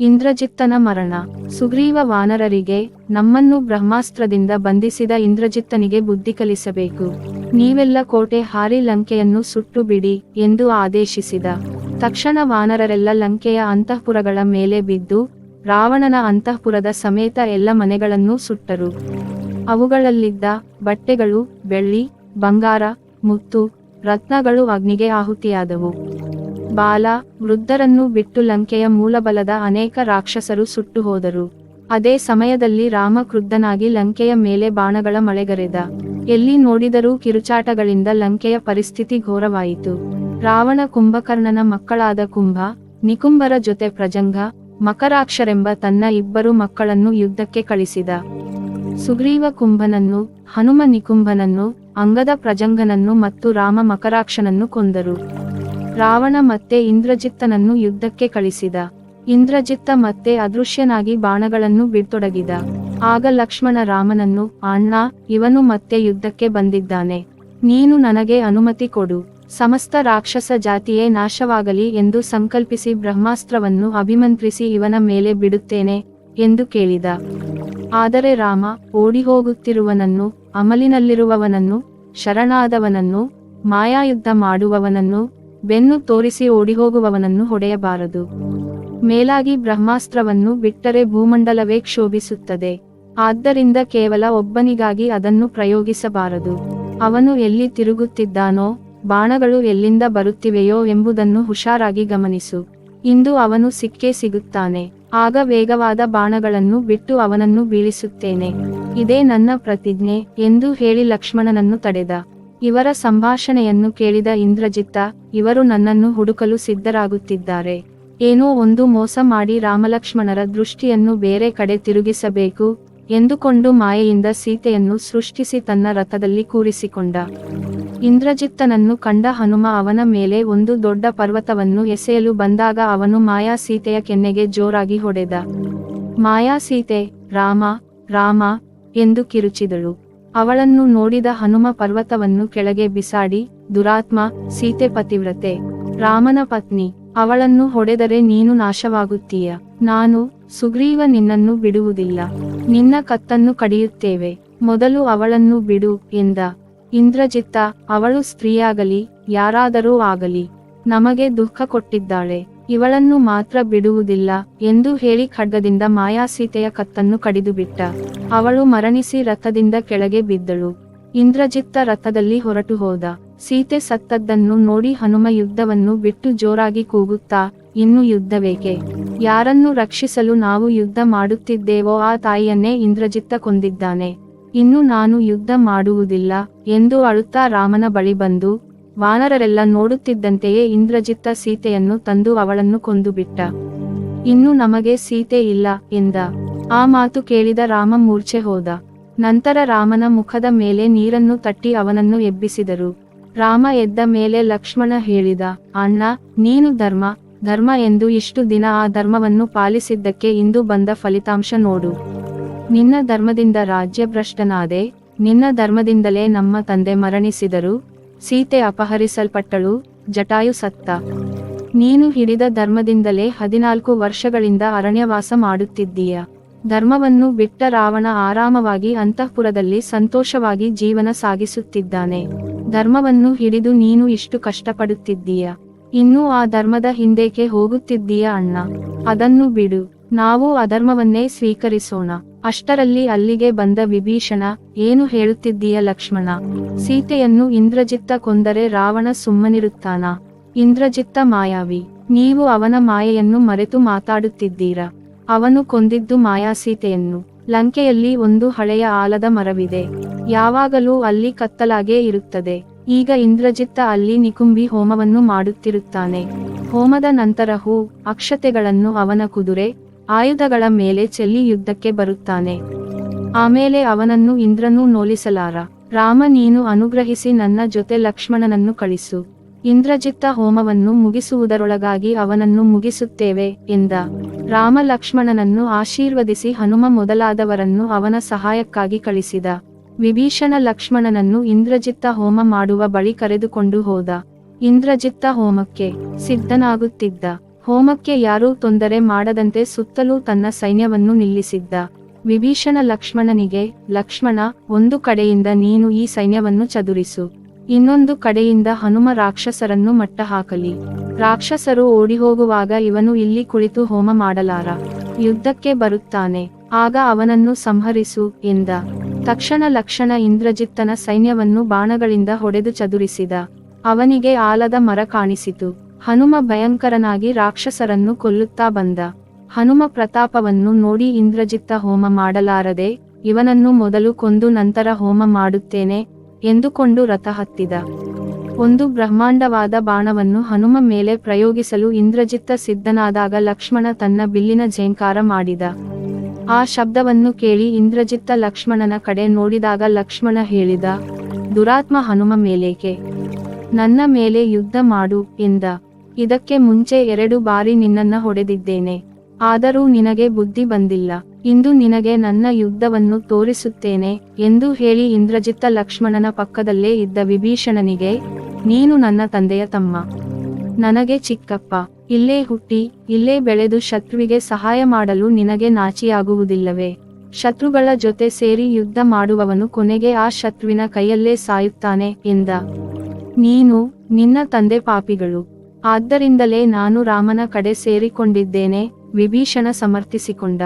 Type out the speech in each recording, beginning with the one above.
ಇಂದ್ರಜಿತ್ತನ ಮರಣ. ಸುಗ್ರೀವ ವಾನರರಿಗೆ ನಮ್ಮನ್ನು ಬ್ರಹ್ಮಾಸ್ತ್ರದಿಂದ ಬಂಧಿಸಿದ ಇಂದ್ರಜಿತ್ತನಿಗೆ ಬುದ್ಧಿ ಕಲಿಸಬೇಕು. ನೀವೆಲ್ಲ ಕೋಟೆ ಹಾರಿ ಲಂಕೆಯನ್ನು ಸುಟ್ಟು ಬಿಡಿ ಎಂದು ಆದೇಶಿಸಿದ. ತಕ್ಷಣ ವಾನರರೆಲ್ಲ ಲಂಕೆಯ ಅಂತಃಪುರಗಳ ಮೇಲೆ ಬಿದ್ದು, ರಾವಣನ ಅಂತಃಪುರದ ಸಮೇತ ಎಲ್ಲ ಮನೆಗಳನ್ನೂ ಸುಟ್ಟರು. ಅವುಗಳಲ್ಲಿದ್ದ ಬಟ್ಟೆಗಳು, ಬೆಳ್ಳಿ, ಬಂಗಾರ, ಮುತ್ತು, ರತ್ನಗಳು ಅಗ್ನಿಗೆ ಆಹುತಿಯಾದವು. ಬಾಲ ವೃದ್ಧರನ್ನು ಬಿಟ್ಟು ಲಂಕೆಯ ಮೂಲಬಲದ ಅನೇಕ ರಾಕ್ಷಸರು ಸುಟ್ಟು ಹೋದರು. ಅದೇ ಸಮಯದಲ್ಲಿ ರಾಮ ಕ್ರುದ್ಧನಾಗಿ ಲಂಕೆಯ ಮೇಲೆ ಬಾಣಗಳ ಮಳೆಗರೆದ. ಎಲ್ಲಿ ನೋಡಿದರೂ ಕಿರುಚಾಟಗಳಿಂದ ಲಂಕೆಯ ಪರಿಸ್ಥಿತಿ ಘೋರವಾಯಿತು. ರಾವಣ ಕುಂಭಕರ್ಣನ ಮಕ್ಕಳಾದ ಕುಂಭ ನಿಕುಂಬರ ಜೊತೆ ಪ್ರಜಂಗ, ಮಕರಾಕ್ಷರೆಂಬ ತನ್ನ ಇಬ್ಬರು ಮಕ್ಕಳನ್ನು ಯುದ್ಧಕ್ಕೆ ಕಳಿಸಿದ. ಸುಗ್ರೀವ ಕುಂಭನನ್ನು, ಹನುಮ ನಿಕುಂಭನನ್ನು, ಅಂಗದ ಪ್ರಜಂಗನನ್ನು ಮತ್ತು ರಾಮ ಮಕರಾಕ್ಷನನ್ನು ಕೊಂದರು. ರಾವಣ ಮತ್ತೆ ಇಂದ್ರಜಿತ್ತನನ್ನು ಯುದ್ಧಕ್ಕೆ ಕಳಿಸಿದ. ಇಂದ್ರಜಿತ್ತ ಮತ್ತೆ ಅದೃಶ್ಯನಾಗಿ ಬಾಣಗಳನ್ನು ಬಿಡ್ತೊಡಗಿದ. ಆಗ ಲಕ್ಷ್ಮಣ ರಾಮನನ್ನು, ಅಣ್ಣ, ಇವನು ಮತ್ತೆ ಯುದ್ಧಕ್ಕೆ ಬಂದಿದ್ದಾನೆ. ನೀನು ನನಗೆ ಅನುಮತಿ ಕೊಡು. ಸಮಸ್ತ ರಾಕ್ಷಸ ಜಾತಿಯೇ ನಾಶವಾಗಲಿ ಎಂದು ಸಂಕಲ್ಪಿಸಿ ಬ್ರಹ್ಮಾಸ್ತ್ರವನ್ನು ಅಭಿಮಂತ್ರಿಸಿ ಇವನ ಮೇಲೆ ಬಿಡುತ್ತೇನೆ, ಎಂದು ಕೇಳಿದ. ಆದರೆ ರಾಮ, ಓಡಿಹೋಗುತ್ತಿರುವನನ್ನು, ಅಮಲಿನಲ್ಲಿರುವವನನ್ನು, ಶರಣಾದವನನ್ನು, ಮಾಯಾಯುದ್ಧ ಮಾಡುವವನನ್ನು ಬೆನ್ನು ತೋರಿಸಿ ಓಡಿಹೋಗುವವನನ್ನು ಹೊಡೆಯಬಾರದು. ಮೇಲಾಗಿ ಬ್ರಹ್ಮಾಸ್ತ್ರವನ್ನು ಬಿಟ್ಟರೆ ಭೂಮಂಡಲವೇ ಕ್ಷೋಭಿಸುತ್ತದೆ. ಆದ್ದರಿಂದ ಕೇವಲ ಒಬ್ಬನಿಗಾಗಿ ಅದನ್ನು ಪ್ರಯೋಗಿಸಬಾರದು. ಅವನು ಎಲ್ಲಿ ತಿರುಗುತ್ತಿದ್ದಾನೋ, ಬಾಣಗಳು ಎಲ್ಲಿಂದ ಬರುತ್ತಿವೆಯೋ ಎಂಬುದನ್ನು ಹುಷಾರಾಗಿ ಗಮನಿಸು. ಇಂದು ಅವನು ಸಿಕ್ಕೇ ಸಿಗುತ್ತಾನೆ. ಆಗ ವೇಗವಾದ ಬಾಣಗಳನ್ನು ಬಿಟ್ಟು ಅವನನ್ನು ಬೀಳಿಸುತ್ತೇನೆ. ಇದೇ ನನ್ನ ಪ್ರತಿಜ್ಞೆ ಎಂದು ಹೇಳಿ ಲಕ್ಷ್ಮಣನನ್ನು ತಡೆದ. ಇವರ ಸಂಭಾಷಣೆಯನ್ನು ಕೇಳಿದ ಇಂದ್ರಜಿತ್ತ, ಇವರು ನನ್ನನ್ನು ಹುಡುಕಲು ಸಿದ್ಧರಾಗುತ್ತಿದ್ದಾರೆ. ಏನೋ ಒಂದು ಮೋಸ ಮಾಡಿ ರಾಮಲಕ್ಷ್ಮಣರ ದೃಷ್ಟಿಯನ್ನು ಬೇರೆ ಕಡೆ ತಿರುಗಿಸಬೇಕು ಎಂದುಕೊಂಡು ಮಾಯೆಯಿಂದ ಸೀತೆಯನ್ನು ಸೃಷ್ಟಿಸಿ ತನ್ನ ರಥದಲ್ಲಿ ಕೂರಿಸಿಕೊಂಡ. ಇಂದ್ರಜಿತ್ತನನ್ನು ಕಂಡ ಹನುಮ ಅವನ ಮೇಲೆ ಒಂದು ದೊಡ್ಡ ಪರ್ವತವನ್ನು ಎಸೆಯಲು ಬಂದಾಗ ಅವನು ಮಾಯಾ ಸೀತೆಯ ಕೆನ್ನೆಗೆ ಜೋರಾಗಿ ಹೊಡೆದ. ಮಾಯಾ ಸೀತೆ, ರಾಮ ರಾಮ ಎಂದು ಕಿರುಚಿದಳು. ಅವಳನ್ನು ನೋಡಿದ ಹನುಮ ಪರ್ವತವನ್ನು ಕೆಳಗೆ ಬಿಸಾಡಿ, ದುರಾತ್ಮ, ಸೀತೆ ಪತಿವ್ರತೆ, ರಾಮನ ಪತ್ನಿ, ಅವಳನ್ನು ಹೊಡೆದರೆ ನೀನು ನಾಶವಾಗುತ್ತೀಯ. ನಾನು, ಸುಗ್ರೀವ ನಿನ್ನನ್ನು ಬಿಡುವುದಿಲ್ಲ. ನಿನ್ನ ಕತ್ತನ್ನು ಕಡಿಯುತ್ತೇವೆ. ಮೊದಲು ಅವಳನ್ನು ಬಿಡು ಎಂದ. ಇಂದ್ರಜಿತ್ತ, ಅವಳು ಸ್ತ್ರೀಯಾಗಲಿ, ಯಾರಾದರೂ ಆಗಲಿ, ನಮಗೆ ದುಃಖ ಕೊಟ್ಟಿದ್ದಾಳೆ. ಇವಳನ್ನು ಮಾತ್ರ ಬಿಡುವುದಿಲ್ಲ ಎಂದು ಹೇಳಿ ಖಡ್ಗದಿಂದ ಮಾಯಾಸೀತೆಯ ಕತ್ತನ್ನು ಕಡಿದುಬಿಟ್ಟ. ಅವಳು ಮರಣಿಸಿ ರಥದಿಂದ ಕೆಳಗೆ ಬಿದ್ದಳು. ಇಂದ್ರಜಿತ್ತ ರಥದಲ್ಲಿ ಹೊರಟು ಹೋದ. ಸೀತೆ ಸತ್ತದ್ದನ್ನು ನೋಡಿ ಹನುಮ ಯುದ್ಧವನ್ನು ಬಿಟ್ಟು ಜೋರಾಗಿ ಕೂಗುತ್ತಾ, ಇನ್ನು ಯುದ್ಧವೇಕೆ? ಯಾರನ್ನು ರಕ್ಷಿಸಲು ನಾವು ಯುದ್ಧ ಮಾಡುತ್ತಿದ್ದೇವೋ ಆ ತಾಯಿಯನ್ನೇ ಇಂದ್ರಜಿತ್ತ ಕೊಂದಿದ್ದಾನೆ. ಇನ್ನು ನಾನು ಯುದ್ಧ ಮಾಡುವುದಿಲ್ಲ ಎಂದು ಅಳುತ್ತಾ ರಾಮನ ಬಳಿ ಬಂದು ವಾನರರೆಲ್ಲ ನೋಡುತ್ತಿದ್ದಂತೆಯೇ ಇಂದ್ರಜಿತ್ತ ಸೀತೆಯನ್ನು ತಂದು ಅವಳನ್ನು ಕೊಂದುಬಿಟ್ಟ. ಇನ್ನು ನಮಗೆ ಸೀತೆ ಇಲ್ಲ, ಎಂದ. ಆ ಮಾತು ಕೇಳಿದ ರಾಮ ಮೂರ್ಛೆ ಹೋದ. ನಂತರ ರಾಮನ ಮುಖದ ಮೇಲೆ ನೀರನ್ನು ತಟ್ಟಿ ಅವನನ್ನು ಎಬ್ಬಿಸಿದರು. ರಾಮ ಎದ್ದ ಮೇಲೆ ಲಕ್ಷ್ಮಣ ಹೇಳಿದ, ಅಣ್ಣ, ನೀನು ಧರ್ಮ ಧರ್ಮ ಎಂದು ಇಷ್ಟು ದಿನ ಆ ಧರ್ಮವನ್ನು ಪಾಲಿಸಿದ್ದಕ್ಕೆ ಇಂದು ಬಂದ ಫಲಿತಾಂಶ ನೋಡು. ನಿನ್ನ ಧರ್ಮದಿಂದ ರಾಜ್ಯಭ್ರಷ್ಟನಾದೆ, ನಿನ್ನ ಧರ್ಮದಿಂದಲೇ ನಮ್ಮ ತಂದೆ ಮರಣಿಸಿದರು ಸೀತೆ ಅಪಹರಿಸಲ್ಪಟ್ಟಳು, ಜಟಾಯು ಸತ್ತ. ನೀನು ಹಿಡಿದ ಧರ್ಮದಿಂದಲೇ ಹದಿನಾಲ್ಕು ವರ್ಷಗಳಿಂದ ಅರಣ್ಯವಾಸ ಮಾಡುತ್ತಿದ್ದೀಯ. ಧರ್ಮವನ್ನು ಬಿಟ್ಟ ರಾವಣ ಆರಾಮವಾಗಿ ಅಂತಃಪುರದಲ್ಲಿ ಸಂತೋಷವಾಗಿ ಜೀವನ ಸಾಗಿಸುತ್ತಿದ್ದಾನೆ. ಧರ್ಮವನ್ನು ಹಿಡಿದು ನೀನು ಇಷ್ಟು ಕಷ್ಟಪಡುತ್ತಿದ್ದೀಯ. ಇನ್ನೂ ಆ ಧರ್ಮದ ಹಿಂದೇಕೆ ಹೋಗುತ್ತಿದ್ದೀಯ ಅಣ್ಣ. ಅದನ್ನು ಬಿಡು. ನಾವು ಅಧರ್ಮವನ್ನೇ ಸ್ವೀಕರಿಸೋಣ. ಅಷ್ಟರಲ್ಲಿ ಅಲ್ಲಿಗೆ ಬಂದ ವಿಭೀಷಣ, ಏನು ಹೇಳುತ್ತಿದ್ದೀಯ ಲಕ್ಷ್ಮಣ? ಸೀತೆಯನ್ನು ಇಂದ್ರಜಿತ್ತ ಕೊಂದರೆ ರಾವಣ ಸುಮ್ಮನಿರುತ್ತಾನ? ಇಂದ್ರಜಿತ್ತ ಮಾಯಾವಿ, ನೀವು ಅವನ ಮಾಯೆಯನ್ನು ಮರೆತು ಮಾತಾಡುತ್ತಿದ್ದೀರಾ? ಅವನು ಕೊಂದಿದ್ದು ಮಾಯಾ ಸೀತೆಯನ್ನು. ಲಂಕೆಯಲ್ಲಿ ಒಂದು ಹಳೆಯ ಆಲದ ಮರವಿದೆ. ಯಾವಾಗಲೂ ಅಲ್ಲಿ ಕತ್ತಲಾಗೇ ಇರುತ್ತದೆ. ಈಗ ಇಂದ್ರಜಿತ್ತ ಅಲ್ಲಿ ನಿಕುಂಬಿ ಹೋಮವನ್ನು ಮಾಡುತ್ತಿರುತ್ತಾನೆ. ಹೋಮದ ನಂತರ ಹೂ, ಅಕ್ಷತೆಗಳನ್ನು ಅವನ ಕುದುರೆ ಆಯುಧಗಳ ಮೇಲೆ ಚೆಲ್ಲಿ ಯುದ್ಧಕ್ಕೆ ಬರುತ್ತಾನೆ. ಆಮೇಲೆ ಅವನನ್ನು ಇಂದ್ರನೂ ನೋಲಿಸಲಾರ. ರಾಮ, ನೀನು ಅನುಗ್ರಹಿಸಿ ನನ್ನ ಜೊತೆ ಲಕ್ಷ್ಮಣನನ್ನು ಕಳಿಸು. ಇಂದ್ರಜಿತ್ತ ಹೋಮವನ್ನು ಮುಗಿಸುವುದರೊಳಗಾಗಿ ಅವನನ್ನು ಮುಗಿಸುತ್ತೇವೆ, ಎಂದ. ರಾಮ ಲಕ್ಷ್ಮಣನನ್ನು ಆಶೀರ್ವದಿಸಿ ಹನುಮ ಮೊದಲಾದವರನ್ನು ಅವನ ಸಹಾಯಕ್ಕಾಗಿ ಕಳಿಸಿದ. ವಿಭೀಷಣ ಲಕ್ಷ್ಮಣನನ್ನು ಇಂದ್ರಜಿತ್ತ ಹೋಮ ಮಾಡುವ ಬಳಿ ಕರೆದುಕೊಂಡು ಹೋದ. ಇಂದ್ರಜಿತ್ತ ಹೋಮಕ್ಕೆ ಸಿದ್ಧನಾಗುತ್ತಿದ್ದ. ಹೋಮಕ್ಕೆ ಯಾರೂ ತೊಂದರೆ ಮಾಡದಂತೆ ಸುತ್ತಲೂ ತನ್ನ ಸೈನ್ಯವನ್ನು ನಿಲ್ಲಿಸಿದ್ದ. ವಿಭೀಷಣ ಲಕ್ಷ್ಮಣನಿಗೆ, ಲಕ್ಷ್ಮಣ, ಒಂದು ಕಡೆಯಿಂದ ನೀನು ಈ ಸೈನ್ಯವನ್ನು ಚದುರಿಸು. ಇನ್ನೊಂದು ಕಡೆಯಿಂದ ಹನುಮ ರಾಕ್ಷಸರನ್ನು ಮಟ್ಟ ಹಾಕಲಿ ರಾಕ್ಷಸರು ಓಡಿಹೋಗುವಾಗ ಇವನು ಇಲ್ಲಿ ಕುಳಿತು ಹೋಮ ಮಾಡಲಾರ. ಯುದ್ಧಕ್ಕೆ ಬರುತ್ತಾನೆ. ಆಗ ಅವನನ್ನು ಸಂಹರಿಸು, ಎಂದ. ತಕ್ಷಣ ಲಕ್ಷಣ ಇಂದ್ರಜಿತ್ತನ ಸೈನ್ಯವನ್ನು ಬಾಣಗಳಿಂದ ಹೊಡೆದು ಚದುರಿಸಿದ. ಅವನಿಗೆ ಆಲದ ಮರ ಕಾಣಿಸಿತು. ಹನುಮ ಭಯಂಕರನಾಗಿ ರಾಕ್ಷಸರನ್ನು ಕೊಲ್ಲುತ್ತಾ ಬಂದ. ಹನುಮ ಪ್ರತಾಪವನ್ನು ನೋಡಿ ಇಂದ್ರಜಿತ್ತ ಹೋಮ ಮಾಡಲಾರದೆ, ಇವನನ್ನು ಮೊದಲು ಕೊಂದು ನಂತರ ಹೋಮ ಮಾಡುತ್ತೇನೆ ಎಂದುಕೊಂಡು ರಥ ಹತ್ತಿದ ಒಂದು ಬ್ರಹ್ಮಾಂಡವಾದ ಬಾಣವನ್ನು ಹನುಮ ಮೇಲೆ ಪ್ರಯೋಗಿಸಲು ಇಂದ್ರಜಿತ್ತ ಸಿದ್ಧನಾದಾಗ ಲಕ್ಷ್ಮಣ ತನ್ನ ಬಿಲ್ಲಿನ ಝೇಂಕಾರ ಮಾಡಿದ. ಆ ಶಬ್ದವನ್ನು ಕೇಳಿ ಇಂದ್ರಜಿತ್ತ ಲಕ್ಷ್ಮಣನ ಕಡೆ ನೋಡಿದಾಗ ಲಕ್ಷ್ಮಣ ಹೇಳಿದ, ದುರಾತ್ಮ ಹನುಮ ಮೇಲೇಕೆ? ನನ್ನ ಮೇಲೆ ಯುದ್ಧ ಮಾಡು ಎಂದ. ಇದಕ್ಕೆ ಮುಂಚೆ ಎರಡು ಬಾರಿ ನಿನ್ನನ್ನ ಹೊಡೆದಿದ್ದೇನೆ. ಆದರೂ ನಿನಗೆ ಬುದ್ಧಿ ಬಂದಿಲ್ಲ. ಇಂದು ನಿನಗೆ ನನ್ನ ಯುದ್ಧವನ್ನು ತೋರಿಸುತ್ತೇನೆ ಎಂದು ಹೇಳಿ ಇಂದ್ರಜಿತ್ತ ಲಕ್ಷ್ಮಣನ ಪಕ್ಕದಲ್ಲೇ ಇದ್ದ ವಿಭೀಷಣನಿಗೆ, ನೀನು ನನ್ನ ತಂದೆಯ ತಮ್ಮ. ನನಗೆ ಚಿಕ್ಕಪ್ಪ. ಇಲ್ಲೇ ಹುಟ್ಟಿ, ಇಲ್ಲೇ ಬೆಳೆದು ಶತ್ರುವಿಗೆ ಸಹಾಯ ಮಾಡಲು ನಿನಗೆ ನಾಚಿಯಾಗುವುದಿಲ್ಲವೇ? ಶತ್ರುಗಳ ಜೊತೆ ಸೇರಿ ಯುದ್ಧ ಮಾಡುವವನು ಕೊನೆಗೆ ಆ ಶತ್ರುವಿನ ಕೈಯಲ್ಲೇ ಸಾಯುತ್ತಾನೆ ಎಂದ. ನೀನು ನಿನ್ನ ತಂದೆ ಪಾಪಿಗಳು. ಆದ್ದರಿಂದಲೇ ನಾನು ರಾಮನ ಕಡೆ ಸೇರಿಕೊಂಡಿದ್ದೇನೆ, ವಿಭೀಷಣ ಸಮರ್ಥಿಸಿಕೊಂಡ.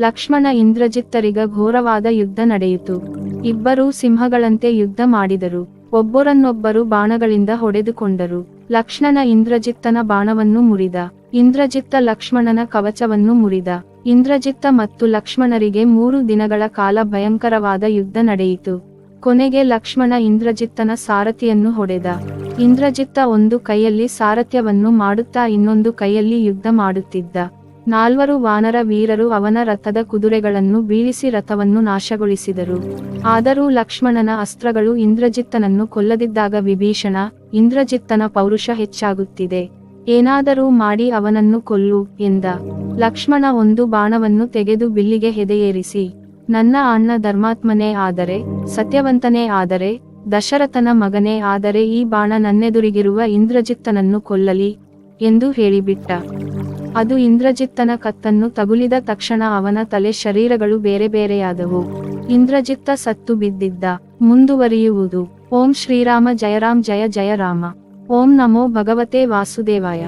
ಲಕ್ಷ್ಮಣ ಇಂದ್ರಜಿತ್ತರಿಗ ಘೋರವಾದ ಯುದ್ಧ ನಡೆಯಿತು. ಇಬ್ಬರೂ ಸಿಂಹಗಳಂತೆ ಯುದ್ಧ ಮಾಡಿದರು. ಒಬ್ಬರನ್ನೊಬ್ಬರು ಬಾಣಗಳಿಂದ ಹೊಡೆದುಕೊಂಡರು. ಲಕ್ಷ್ಮಣ ಇಂದ್ರಜಿತ್ತನ ಬಾಣವನ್ನು ಮುರಿದ. ಇಂದ್ರಜಿತ್ತ ಲಕ್ಷ್ಮಣನ ಕವಚವನ್ನು ಮುರಿದ. ಇಂದ್ರಜಿತ್ತ ಮತ್ತು ಲಕ್ಷ್ಮಣರಿಗೆ ಮೂರು ದಿನಗಳ ಕಾಲ ಭಯಂಕರವಾದ ಯುದ್ಧ ನಡೆಯಿತು. ಕೊನೆಗೆ ಲಕ್ಷ್ಮಣ ಇಂದ್ರಜಿತ್ತನ ಸಾರಥಿಯನ್ನು ಹೊಡೆದ. ಇಂದ್ರಜಿತ್ತ ಒಂದು ಕೈಯಲ್ಲಿ ಸಾರಥ್ಯವನ್ನು ಮಾಡುತ್ತಾ ಇನ್ನೊಂದು ಕೈಯಲ್ಲಿ ಯುದ್ಧ ಮಾಡುತ್ತಿದ್ದ. ನಾಲ್ವರು ವಾನರ ವೀರರು ಅವನ ರಥದ ಕುದುರೆಗಳನ್ನು ಬೀಳಿಸಿ ರಥವನ್ನು ನಾಶಗೊಳಿಸಿದರು. ಆದರೂ ಲಕ್ಷ್ಮಣನ ಅಸ್ತ್ರಗಳು ಇಂದ್ರಜಿತ್ತನನ್ನು ಕೊಲ್ಲದಿದ್ದಾಗ ವಿಭೀಷಣ, ಇಂದ್ರಜಿತ್ತನ ಪೌರುಷ ಹೆಚ್ಚಾಗುತ್ತಿದೆ. ಏನಾದರೂ ಮಾಡಿ ಅವನನ್ನು ಕೊಲ್ಲು, ಎಂದ. ಲಕ್ಷ್ಮಣ ಒಂದು ಬಾಣವನ್ನು ತೆಗೆದು ಬಿಲ್ಲಿಗೆ ಹೆದೆಯೇರಿಸಿ ನನ್ನ ಅಣ್ಣ ಧರ್ಮಾತ್ಮನೇ ಆದರೆ, ಸತ್ಯವಂತನೇ ಆದರೆ, ದಶರಥನ ಮಗನೇ ಆದರೆ ಈ ಬಾಣ ನನ್ನೆದುರಿಗಿರುವ ಇಂದ್ರಜಿತ್ತನನ್ನು ಕೊಲ್ಲಲಿ ಎಂದು ಹೇಳಿಬಿಟ್ಟ. ಅದು ಇಂದ್ರಜಿತ್ತನ ಕತ್ತನ್ನು ತಗುಲಿದ ತಕ್ಷಣ ಅವನ ತಲೆ ಶರೀರಗಳು ಬೇರೆ ಬೇರೆಯಾದವು. ಇಂದ್ರಜಿತ್ತ ಸತ್ತು ಬಿದ್ದಿದ್ದ. ಮುಂದುವರಿಯುವುದು. ಓಂ ಶ್ರೀರಾಮ ಜಯರಾಮ್ ಜಯ ಜಯ ರಾಮ. ಓಂ ನಮೋ ಭಗವತೆ ವಾಸುದೇವಾಯ.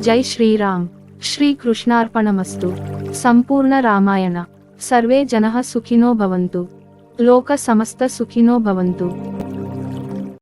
ಜೈ ಶ್ರೀರಾಮ್. ಶ್ರೀ ಕೃಷ್ಣಾರ್ಪಣಮಸ್ತು ಸಂಪೂರ್ಣ ರಾಮಾಯಣ. सर्वे जनः सुखिनो भवन्तु। समस्त भवन्तु।